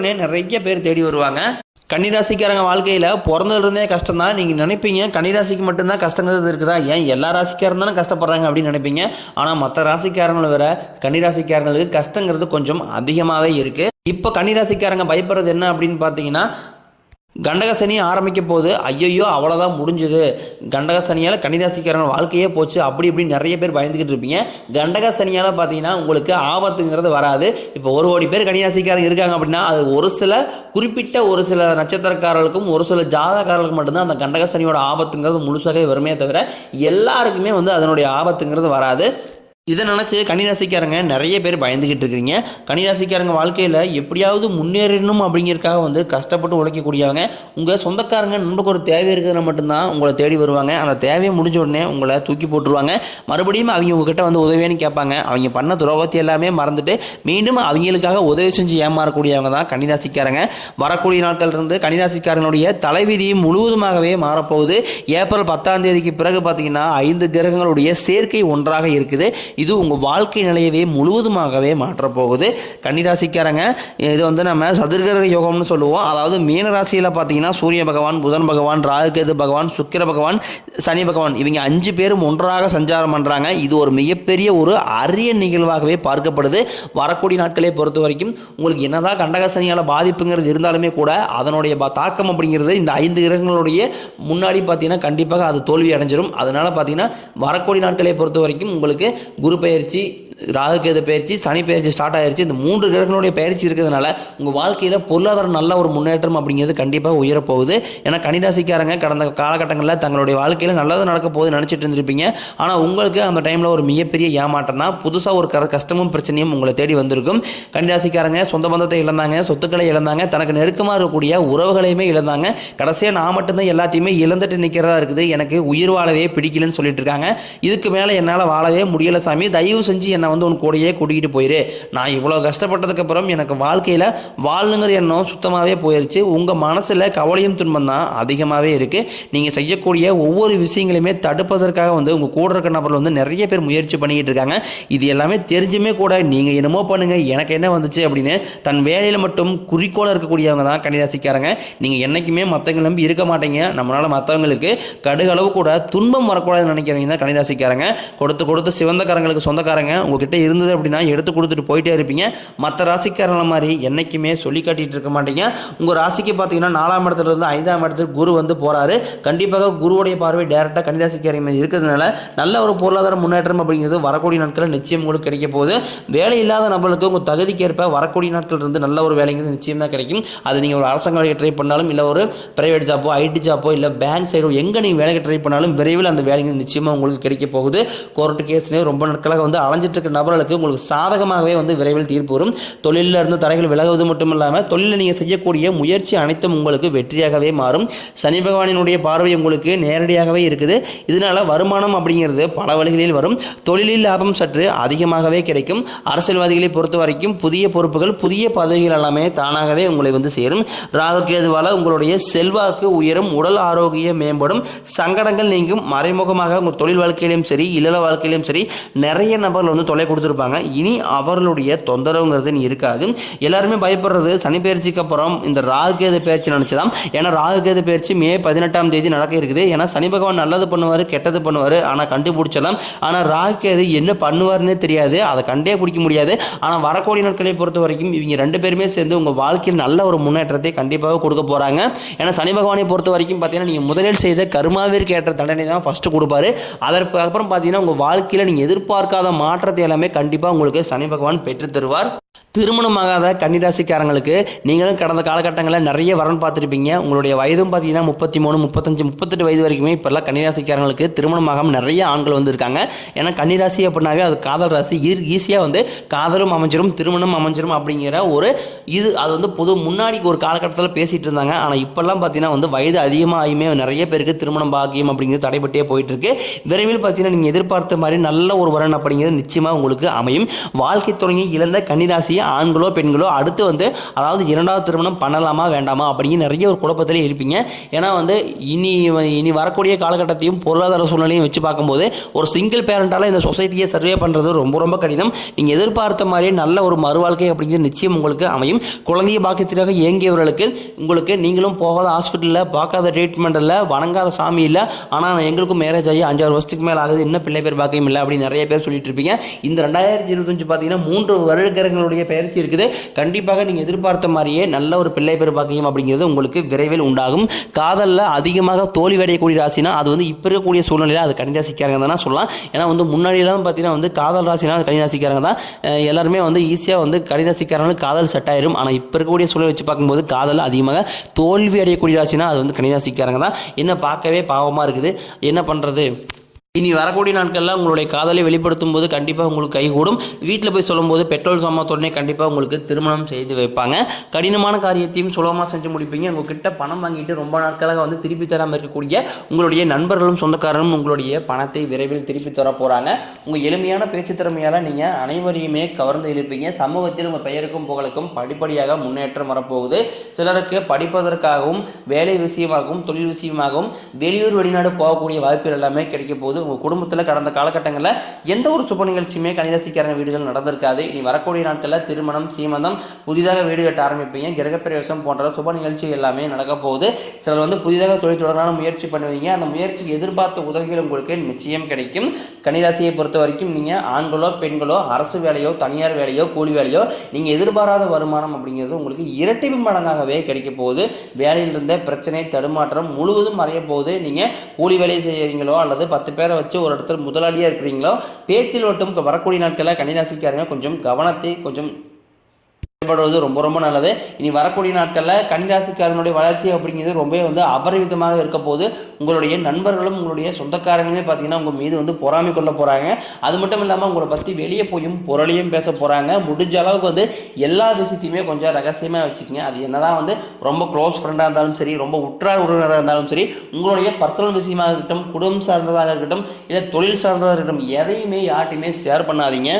நண்பர்களே நிறைய பேர் தேடி வருவாங்க. கன்னிராசிக்காரங்க வாழ்க்கையில் பிறந்ததுலேருந்தே கஷ்டம் தான் நீங்கள் நினைப்பீங்க கன்னிராசிக்கு மட்டும்தான் கஷ்டங்கிறது இருக்குதா? ஏன் எல்லா ராசிக்காரங்க தானே கஷ்டப்படுறாங்க அப்படின்னு நினைப்பீங்க. ஆனால் மற்ற ராசிக்காரங்களை விட கன்னிராசிக்காரங்களுக்கு கஷ்டங்கிறது கொஞ்சம் அதிகமாகவே இருக்குது இப்போ கன்னிராசிக்காரங்க பயப்படுறது என்ன அப்படின்னு பார்த்தீங்கன்னா கண்டக சனி ஆரம்பிக்க போது ஐயையோ அவ்வளோதான் முடிஞ்சுது. கண்டக சனியால் வாழ்க்கையே போச்சு. அப்படி இப்படி நிறைய பேர் பயந்துக்கிட்டு இருப்பீங்க. கண்டக சனியால் பார்த்தீங்கன்னா உங்களுக்கு ஆபத்துங்கிறது வராது. இப்போ ஒரு கோடி பேர் கன்னிராசிக்காரன் இருக்காங்க அப்படின்னா அது ஒரு சில குறிப்பிட்ட ஒரு சில நட்சத்திரக்காரர்களுக்கும் ஒரு சில ஜாதகாரர்களுக்கும் மட்டும்தான் அந்த கண்டக சனியோட ஆபத்துங்கிறது முழுசாகவே வருமே தவிர எல்லாருக்குமே வந்து அதனுடைய ஆபத்துங்கிறது வராது. இதை நினச்சி கன்னிராசிக்காரங்க நிறைய பேர் பயந்துக்கிட்டு இருக்கிறீங்க. கன்னிராசிக்காரங்க வாழ்க்கையில் எப்படியாவது முன்னேறணும் அப்படிங்கிறதுக்காக வந்து கஷ்டப்பட்டு உழைக்கக்கூடியவங்க. உங்கள் சொந்தக்காரங்க நண்பருக்கு ஒரு தேவை இருக்கிறத மட்டும்தான் உங்களை தேடி வருவாங்க. அந்த தேவையை முடிஞ்ச உடனே உங்களை தூக்கி போட்டுருவாங்க. மறுபடியும் அவங்க உங்ககிட்ட வந்து உதவின்னு கேட்பாங்க. அவங்க பண்ண துரோகத்தை எல்லாமே மறந்துட்டு மீண்டும் அவங்களுக்காக உதவி செஞ்சு ஏமாறக்கூடியவங்க தான் கன்னிராசிக்காரங்க. வரக்கூடிய நாட்கள் இருந்து கன்னிராசிக்காரனுடைய தலைவிதி முழுவதுமாகவே மாறப்போகுது. ஏப்ரல் பத்தாம் தேதிக்கு பிறகு பார்த்தீங்கன்னா ஐந்து கிரகங்களுடைய சேர்க்கை ஒன்றாக இருக்குது. இது உங்கள் வாழ்க்கை நிலையவே முழுவதுமாகவே மாற்றப் போகுது கன்னிராசிக்காரங்க இது வந்து நம்ம சதுர்கிரக யோகம்னு சொல்லுவோம். அதாவது மீன ராசியில் பார்த்தீங்கன்னா சூரிய பகவான் புதன் பகவான் ராகுகேது பகவான் சுக்கிர பகவான் சனி பகவான். இவங்க அஞ்சு பேரும் ஒன்றாக சஞ்சாரம் பண்ணுறாங்க இது ஒரு மிகப்பெரிய ஒரு அரிய நிகழ்வாகவே பார்க்கப்படுது. வரக்கூடிய நாட்களை பொறுத்த வரைக்கும் உங்களுக்கு என்னதான் கண்டக சனியால் பாதிப்புங்கிறது இருந்தாலுமே கூட அதனுடைய தாக்கம் அப்படிங்கிறது இந்த ஐந்து கிரகங்களுடைய முன்னாடி பார்த்தீங்கன்னா கண்டிப்பாக அது தோல்வி அடைஞ்சிடும் அதனால் பார்த்தீங்கன்னா வரக்கூடிய நாட்களை பொறுத்த வரைக்கும் உங்களுக்கு குரு பயிற்சி ராகுகேது பயிற்சி சனி பயிற்சி ஸ்டார்ட் ஆயிருச்சு. இந்த மூன்று கிரகங்களுடைய பயிற்சி இருக்கிறதுனால உங்கள் வாழ்க்கையில் பொருளாதாரம் நல்ல ஒரு முன்னேற்றம் அப்படிங்கிறது கண்டிப்பாக உயரப்போகுது. ஏன்னா கணிராசிக்காரங்க கடந்த காலகட்டங்களில் தங்களுடைய வாழ்க்கையில் நல்லது நடக்க போகுது நினச்சிட்டு இருந்திருப்பீங்க. ஆனால் உங்களுக்கு அந்த டைமில் ஒரு மிகப்பெரிய ஏமாற்றம் தான். புதுசாக ஒரு க- கஷ்டமும் பிரச்சனையும் உங்களை தேடி வந்திருக்கும். கணிராசிக்காரங்க சொந்த பந்தத்தை இழந்தாங்க சொத்துக்களை இழந்தாங்க தனக்கு நெருக்கமாக இருக்கக்கூடிய உறவுகளையுமே இழந்தாங்க. கடைசியாக நான் மட்டும்தான் எல்லாத்தையுமே இழந்துட்டு நிற்கிறதா இருக்குது. எனக்கு உயிர் வாழவே பிடிக்கலன்னு சொல்லிட்டு இருக்காங்க. இதுக்கு மேலே என்னால் வாழவே முடியல சாமி தயவு செஞ்சு என்னை வந்து உன் கூடையே கூட்டிகிட்டு போயிரு. நான் இவ்வளோ கஷ்டப்பட்டதுக்கு அப்புறம் எனக்கு வாழ்க்கையில் வாழணுங்கிற எண்ணம் சுத்தமாகவே போயிருச்சு. உங்கள் மனசில் கவலையும் துன்பம் தான் அதிகமாகவே இருக்குது நீங்கள் செய்யக்கூடிய ஒவ்வொரு விஷயங்களையுமே தடுப்பதற்காக வந்து உங்கள் கூட இருக்க நபர்கள் வந்து நிறைய பேர் முயற்சி பண்ணிக்கிட்டு இருக்காங்க. இது எல்லாமே தெரிஞ்சுமே கூட நீங்கள் என்னமோ பண்ணுங்கள் எனக்கு என்ன வந்துச்சு அப்படின்னு தன் வேலையில் மட்டும் குறிக்கோளாக இருக்கக்கூடியவங்க தான் கன்னிராசிக்காரங்க. நீங்கள் என்றைக்குமே மற்றவங்க நம்பி இருக்க மாட்டீங்க. நம்மளால் மற்றவங்களுக்கு கடுகளவு கூட துன்பம் வரக்கூடாதுன்னு நினைக்கிறவங்க தான் கன்னிராசிக்காரங்க. கொடுத்து கொடுத்து ராசிக்காரங்களுக்கு சொந்தக்காரங்க உங்ககிட்ட இருந்தது அப்படின்னா எடுத்து கொடுத்துட்டு போயிட்டே இருப்பீங்க. மற்ற ராசிக்காரங்கள மாதிரி என்றைக்குமே சொல்லி காட்டிட்டு இருக்க மாட்டீங்க. உங்கள் ராசிக்கு பார்த்தீங்கன்னா நாலாம் இடத்துல இருந்து ஐந்தாம் இடத்துக்கு குரு வந்து போகிறாரு கண்டிப்பாக குருவுடைய பார்வை டேரெக்டாக கன்னிராசிக்காரங்க மீது இருக்கிறதுனால நல்ல ஒரு பொருளாதார முன்னேற்றம் அப்படிங்கிறது வரக்கூடிய நாட்களில் நிச்சயம் உங்களுக்கு கிடைக்க போகுது. வேலை இல்லாத நபர்களுக்கு உங்கள் தகுதிக்கேற்ப வரக்கூடிய நாட்கள் இருந்து நல்ல ஒரு வேலைங்கிறது நிச்சயம் தான் கிடைக்கும். அது நீங்கள் ஒரு அரசாங்க வேலைக்கு ட்ரை பண்ணாலும் இல்லை ஒரு பிரைவேட் ஜாப்போ ஐடி ஜாப்போ இல்லை பேங்க் சைடோ எங்கே நீங்கள் வேலைக்கு ட்ரை பண்ணாலும் விரைவில் அந்த வேலைங்கிறது நிச்சயமாக உங்களுக்கு கிடைக்க போகுது. கோர்ட்டு கேஸ்லேயே ரொம்ப நாட்களாக வந்து அலைஞ்சிட்டு இருக்க நபர்களுக்கு உங்களுக்கு சாதகமாகவே வந்து விரைவில் தீர்ப்பு வரும். தொழிலில் இருந்து தடைகள் விலகுவது மட்டும் இல்லாமல் தொழிலில் நீங்கள் செய்யக்கூடிய முயற்சி அனைத்தும் உங்களுக்கு வெற்றியாகவே மாறும். சனி பகவானினுடைய பார்வை உங்களுக்கு நேரடியாகவே இருக்குது. இதனால வருமானம் அப்படிங்கிறது பல வழிகளில் வரும். தொழிலில் லாபம் சற்று அதிகமாகவே கிடைக்கும். அரசியல்வாதிகளை பொறுத்த வரைக்கும் புதிய பொறுப்புகள் புதிய பதவிகள் எல்லாமே தானாகவே உங்களை வந்து சேரும். ராகுகேதுவால உங்களுடைய செல்வாக்கு உயரும் உடல் ஆரோக்கியம் மேம்படும். சங்கடங்கள் நீங்கும். மறைமுகமாக உங்கள் தொழில் வாழ்க்கையிலும் சரி இல்லற வாழ்க்கையிலும் சரி நிறைய நபர்கள் வந்து தொலை கொடுத்துருப்பாங்க. இனி அவர்களுடைய தொந்தரவுங்கிறது இனி இருக்காது. எல்லாருமே பயப்படுறது சனி பயிற்சிக்கு அப்புறம் இந்த ராகுகேது பயிற்சி நினச்சிதான். ஏன்னா ராகு கேது பயிற்சி மே பதினெட்டாம் தேதி நடக்க இருக்குது. ஏன்னா சனி பகவான் நல்லது பண்ணுவார் கெட்டது பண்ணுவார். ஆனால் கண்டுபிடிச்சலாம் ஆனால் ராகு கேது என்ன பண்ணுவார்னே தெரியாது. அதை கண்டே பிடிக்க முடியாது. ஆனால் வரக்கூடிய நாட்களை பொறுத்த வரைக்கும் இவங்க ரெண்டு பேருமே சேர்ந்து உங்கள் வாழ்க்கையில் நல்ல ஒரு முன்னேற்றத்தை கண்டிப்பாக கொடுக்க போகிறாங்க ஏன்னா சனி பகவானை பொறுத்த வரைக்கும் பார்த்தீங்கன்னா நீங்கள் முதலில் செய்த கருமாவிற்கு ஏற்ற தண்டனை தான் ஃபஸ்ட்டு கொடுப்பாரு. அதற்கு அப்புறம் பார்த்தீங்கன்னா உங்கள் வாழ்க்கையில் நீங்கள் எதிர்ப்பு எதிர்பார்க்காத மாற்றத்தை எல்லாமே கண்டிப்பாக உங்களுக்கு சனி பகவான் பெற்று தருவார். திருமணமாகாத கன்னிராசிக்காரங்களுக்கு நீங்களும் கடந்த காலகட்டங்களில் நிறைய வரன் பார்த்துருப்பீங்க. உங்களுடைய வயதும் பார்த்தீங்கன்னா முப்பத்தி மூணு முப்பத்தஞ்சு முப்பத்தெட்டு வயது வரைக்குமே இப்போல்லாம் கன்னிராசிக்காரங்களுக்கு திருமணமாகாம நிறைய ஆண்கள் வந்திருக்காங்க. ஏன்னா கன்னிராசி அப்படின்னாவே அது காதல் ராசி. ஈஸியாக வந்து காதலும் அமைஞ்சிரும் திருமணம் அமைஞ்சிரும் அப்படிங்கிற ஒரு இது அது வந்து பொது முன்னாடி ஒரு காலகட்டத்தில் பேசிகிட்டு இருந்தாங்க. ஆனால் இப்போல்லாம் பார்த்தீங்கன்னா வந்து வயது அதிகமாகியுமே நிறைய பேருக்கு திருமணம் பாக்கியம் அப்படிங்கிறது தடைபட்டே போயிட்டு இருக்கு. விரைவில் பார்த்தீங்கன்னா நீங்கள் எதிர்பார்த்த மாதிரி நல்ல ஒரு வரன் அப்படிங்கிறது நிச்சயமாக உங்களுக்கு அமையும். வாழ்க்கை தொடங்கி இழந்த கன்னிராசியை ஆண்களோ பெண்களோ அடுத்து வந்து அதாவது இரண்டாவது திருமணம் பண்ணலாமா வேண்டாமா அப்படிங்கிற நிறைய ஒரு குழப்பத்திலே இருப்பீங்க. ஏன்னா வந்து இனி இனி வரக்கூடிய காலகட்டத்தையும் பொருளாதார சூழ்நிலையும் வச்சு பார்க்கும்போது ஒரு சிங்கிள் பேரண்டால் இந்த சொசைட்டியை சர்வே பண்ணுறது ரொம்ப ரொம்ப கடினம். நீங்கள் எதிர்பார்த்த மாதிரியே நல்ல ஒரு மறுவாழ்க்கை அப்படிங்கிறது நிச்சயம் உங்களுக்கு அமையும். குழந்தைய பாக்கியத்திற்காக இயங்கியவர்களுக்கு உங்களுக்கு நீங்களும் போகாத ஹாஸ்பிட்டலில் பார்க்காத ட்ரீட்மெண்ட் இல்லை வணங்காத சாமி இல்லை. ஆனால் எங்களுக்கும் மேரேஜ் ஆகி அஞ்சாறு வருஷத்துக்கு மேலே ஆகுது. இன்னும் பிள்ளை பேர் பாக்கியம் இல்லை அப்படின்னு நிறைய பேர் சொல்லிட்டு இருப்பீங்க இந்த ரெண்டாயிரத்தி இருபத்தஞ்சு பார்த்தீங்கன்னா மூன்று வருடங்களுடைய பயிற்சி இருக்குது. கண்டிப்பாக நீங்கள் எதிர்பார்த்த மாதிரியே நல்ல ஒரு பிள்ளை பேர் பாக்கியம் அப்படிங்கிறது உங்களுக்கு விரைவில் உண்டாகும். காதலில் அதிகமாக தோல்வி அடையக்கூடிய ராசினா அது வந்து இப்போ இருக்கக்கூடிய சூழ்நிலையில் அது கன்னிராசிக்காரங்க தான் சொல்லலாம். ஏன்னா வந்து முன்னாடியெல்லாம் பார்த்தீங்கன்னா வந்து காதல் ராசினா அது கன்னிராசிக்காரங்க தான். எல்லாருமே வந்து ஈஸியாக வந்து கன்னிராசிக்காரங்களுக்கு காதல் செட் ஆயிரும். ஆனால் இப்போ இருக்கக்கூடிய சூழ்நிலை வச்சு பார்க்கும்போது காதல் அதிகமாக தோல்வி அடையக்கூடிய ராசினா அது வந்து கன்னிராசிக்காரங்க தான். என்ன பார்க்கவே பாவமாக இருக்குது. என்ன பண்ணுறது இனி வரக்கூடிய நாட்களில் உங்களுடைய காதலை வெளிப்படுத்தும் போது கண்டிப்பாக உங்களுக்கு கைகூடும் வீட்டில் போய் சொல்லும்போது பெட்ரோல் சம்மத்தோடனே கண்டிப்பாக உங்களுக்கு திருமணம் செய்து வைப்பாங்க. கடினமான காரியத்தையும் சுலபமாக செஞ்சு முடிப்பீங்க. உங்ககிட்ட பணம் வாங்கிட்டு ரொம்ப நாட்களாக வந்து திருப்பி தராமல் இருக்கக்கூடிய உங்களுடைய நண்பர்களும் சொந்தக்காரரும் உங்களுடைய பணத்தை விரைவில் திருப்பி தர போகிறாங்க உங்கள் எளிமையான பேச்சு திறமையால் நீங்கள் அனைவரையுமே கவர்ந்து இழுப்பீங்க. சமூகத்தில் உங்கள் பெயருக்கும் புகழுக்கும் படிப்படியாக முன்னேற்றம் வரப்போகுது. சிலருக்கு படிப்பதற்காகவும் வேலை விஷயமாகவும் தொழில் விஷயமாகவும் வெளியூர் வெளிநாடு போகக்கூடிய வாய்ப்புகள் எல்லாமே கிடைக்க போகுது. உங்கள் குடும்பத்தில் கடந்த காலகட்டங்களில் எந்த ஒரு சுப நிகழ்ச்சியுமே கணிதசிக்காரங்க வீடுகள் நடந்திருக்காது. இனி வரக்கூடிய நாட்களில் திருமணம் சீமந்தம் புதிதாக வீடு கட்ட ஆரம்பிப்பீங்க. கிரகப்பிரவேசம் போன்ற சுப நிகழ்ச்சி எல்லாமே நடக்க போகுது. சிலர் வந்து புதிதாக தொழில் தொடர்பான முயற்சி பண்ணுவீங்க. அந்த முயற்சிக்கு எதிர்பார்த்த உதவிகள் உங்களுக்கு நிச்சயம் கிடைக்கும். கணிதாசியை பொறுத்த வரைக்கும் நீங்கள் ஆண்களோ பெண்களோ அரசு வேலையோ தனியார் வேலையோ கூலி வேலையோ நீங்கள் எதிர்பாராத வருமானம் அப்படிங்கிறது உங்களுக்கு இரட்டிப்பு மடங்காகவே கிடைக்க போகுது. வேலையில் இருந்த பிரச்சனை தடுமாற்றம் முழுவதும் மறைய போகுது. நீங்கள் கூலி வேலை செய்கிறீங்களோ அல்லது பத்து பேர் வச்சு ஒரு இடத்துல முதலாளியாக இருக்கிறீங்களோ பேச்சில் மட்டும் வரக்கூடிய நாட்களில் கன்னிராசிக்காரங்க கொஞ்சம் கவனத்தை கொஞ்சம் செயல்படுவது ரொம்ப ரொம்ப நல்லது. இனி வரக்கூடிய நாட்களில் கன்னிராசிக்காரனுடைய வளர்ச்சி அப்படிங்கிறது ரொம்பவே வந்து அபரிவிதமாக இருக்க போது உங்களுடைய நண்பர்களும் உங்களுடைய சொந்தக்காரங்களுமே பார்த்தீங்கன்னா உங்கள் மீது வந்து பொறாமை கொள்ள போகிறாங்க அது மட்டும் இல்லாமல் உங்களை பற்றி வெளியே போயும் பொருளையும் பேச போகிறாங்க முடிஞ்ச அளவுக்கு வந்து எல்லா விஷயத்தையுமே கொஞ்சம் ரகசியமாக வச்சுக்கோங்க. அது என்னதான் வந்து ரொம்ப க்ளோஸ் ஃப்ரெண்டாக இருந்தாலும் சரி ரொம்ப உற்றார் உறவினராக இருந்தாலும் சரி உங்களுடைய பர்சனல் விஷயமாக இருக்கட்டும் குடும்பம் சார்ந்ததாக இருக்கட்டும் இல்லை தொழில் சார்ந்ததாக இருக்கட்டும் எதையுமே யார்ட்டையுமே ஷேர் பண்ணாதீங்க.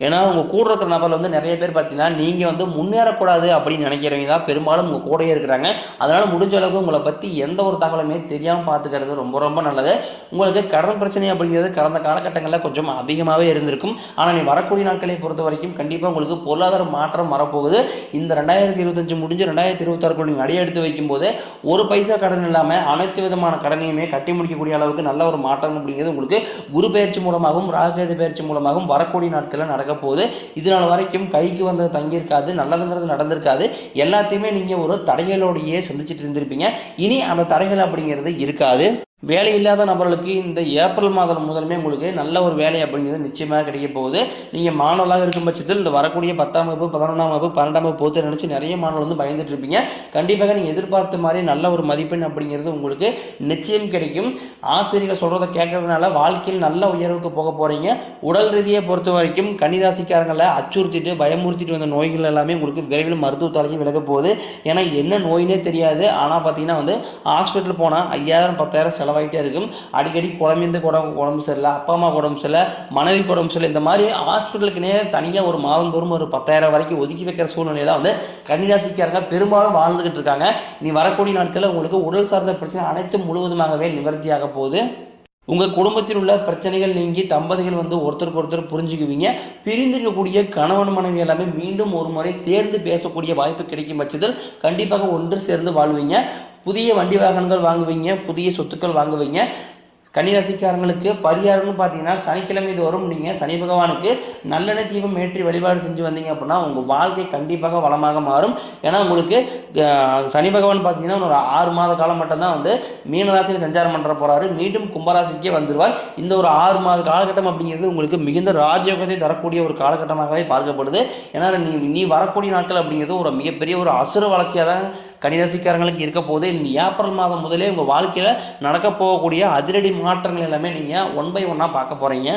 ஏன்னா உங்கள் கூட இருக்கிற நபர் வந்து நிறைய பேர் பார்த்தீங்கன்னா நீங்கள் வந்து முன்னேறக்கூடாது அப்படின்னு நினைக்கிறவங்க தான். பெரும்பாலும் உங்கள் கூடயே இருக்கிறாங்க. அதனால் முடிஞ்ச அளவுக்கு உங்களை பற்றி எந்த ஒரு தகவலுமே தெரியாமல் பார்த்துக்கிறது ரொம்ப ரொம்ப நல்லது. உங்களுக்கு கடன் பிரச்சனை அப்படிங்கிறது கடந்த காலகட்டங்களில் கொஞ்சம் அதிகமாகவே இருந்திருக்கும். ஆனால் நீ வரக்கூடிய நாட்களை பொறுத்த வரைக்கும் கண்டிப்பாக உங்களுக்கு பொருளாதார மாற்றம் வரப்போகுது. இந்த ரெண்டாயிரத்தி இருபத்தஞ்சு முடிஞ்சு ரெண்டாயிரத்தி இருபத்தாறுக்குள் நீங்கள் அடியெடுத்து வைக்கும்போது ஒரு பைசா கடன் இல்லாமல் அனைத்து விதமான கடனையுமே கட்டி முடிக்கக்கூடிய அளவுக்கு நல்ல ஒரு மாற்றம் அப்படிங்கிறது உங்களுக்கு குரு பயிற்சி மூலமாகவும் ராகேது பயிற்சி மூலமாகவும் வரக்கூடிய நாட்களில் நடக்க போகுது இது நாள் வரைக்கும் கைக்கு வந்தது தங்கியிருக்காது நல்லதுங்கிறது நடந்திருக்காது. எல்லாத்தையுமே நீங்கள் ஒரு தடைகளோடையே சந்திச்சுட்டு இருந்திருப்பீங்க. இனி அந்த தடைகள் அப்படிங்கிறது இருக்காது. வேலை இல்லாத நபர்களுக்கு இந்த ஏப்ரல் மாதம் முதலுமே உங்களுக்கு நல்ல ஒரு வேலை அப்படிங்கிறது நிச்சயமாக கிடைக்க போகுது. நீங்கள் மாணவர்களாக இருக்கும் பட்சத்தில் இந்த வரக்கூடிய பத்தாம் வகுப்பு பதினொன்றாம் வகுப்பு பன்னெண்டாம் வகுப்பு போத்து நினச்சி நிறைய மாணவர்கள் வந்து பயந்துட்டு இருப்பீங்க. கண்டிப்பாக நீங்கள் எதிர்பார்த்த மாதிரி நல்ல ஒரு மதிப்பெண் அப்படிங்கிறது உங்களுக்கு நிச்சயம் கிடைக்கும். ஆசிரியர்கள் சொல்கிறத கேட்கறதுனால வாழ்க்கையில் நல்ல உயர்வுக்கு போக போகிறீங்க உடல் ரீதியை பொறுத்த வரைக்கும் கன்னிராசிக்காரங்களை அச்சுறுத்திட்டு பயமுறுத்திட்டு வந்த நோய்கள் எல்லாமே உங்களுக்கு விரைவில் மருத்துவத்தாலையும் விலக போகுது. ஏன்னா என்ன நோயினே தெரியாது. ஆனால் பார்த்தீங்கன்னா வந்து ஹாஸ்பிட்டல் போனால் ஐயாயிரம் பத்தாயிரம் செலவாயிட்டே இருக்கும். அடிக்கடி குழம்பு குடம் உடம்பு சரியில்லை அப்பா அம்மா உடம்பு சரியில்லை மனைவி உடம்பு சரியில்லை இந்த மாதிரி ஹாஸ்பிட்டலுக்குனே தனியாக ஒரு மாதம் தோறும் ஒரு பத்தாயிரம் வரைக்கும் ஒதுக்கி வைக்கிற சூழ்நிலை தான் வந்து கன்னிராசிக்காரங்க பெரும்பாலும் வாழ்ந்துகிட்டு இருக்காங்க. நீ வரக்கூடிய நாட்களில் உங்களுக்கு உடல் சார்ந்த பிரச்சனை அனைத்தும் முழுவதுமாகவே நிவர்த்தியாக போகுது. உங்கள் குடும்பத்தில் உள்ள பிரச்சனைகள் நீங்கி தம்பதிகள் வந்து ஒருத்தருக்கு ஒருத்தர் புரிஞ்சுக்குவீங்க. பிரிந்திருக்கக்கூடிய கணவன் மனைவி எல்லாமே மீண்டும் ஒரு முறை சேர்ந்து பேசக்கூடிய வாய்ப்பு கிடைக்கும் பட்சத்தில் கண்டிப்பாக ஒன்று சேர்ந்து வாழ்வீங்க. புதிய வண்டி வாகனங்கள் வாங்குவீங்க புதிய சொத்துக்கள் வாங்குவீங்க. கன்னிராசிக்காரங்களுக்கு பரிகாரம்னு பார்த்தீங்கன்னா சனிக்கிழமை தோறும் நீங்கள் சனி பகவானுக்கு நல்லெண்ணெய் தீபம் ஏற்றி வழிபாடு செஞ்சு வந்தீங்க அப்படின்னா உங்கள் வாழ்க்கை கண்டிப்பாக வளமாக மாறும். ஏன்னா உங்களுக்கு சனி பகவான் பார்த்தீங்கன்னா ஒரு ஆறு மாத காலம் மட்டும்தான் வந்து மீனராசியில் சஞ்சாரம் பண்ணுற போகிறாரு மீண்டும் கும்பராசிக்கே வந்துடுவார் இந்த ஒரு ஆறு மாத காலகட்டம் அப்படிங்கிறது உங்களுக்கு மிகுந்த ராஜயோகத்தை தரக்கூடிய ஒரு காலகட்டமாகவே பார்க்கப்படுது. ஏன்னா நீ நீ வரக்கூடிய நாட்கள் அப்படிங்கிறது ஒரு மிகப்பெரிய ஒரு அசுர வளர்ச்சியாக தான் கன்னிராசிக்காரங்களுக்கு இருக்க போது இந்த ஏப்ரல் மாதம் முதலே உங்கள் வாழ்க்கையில் நடக்க போகக்கூடிய அதிரடி மாற்றங்கள் எல்லாமே நீங்கள் ஒன் பை ஒன்னாக பார்க்க போகிறீங்க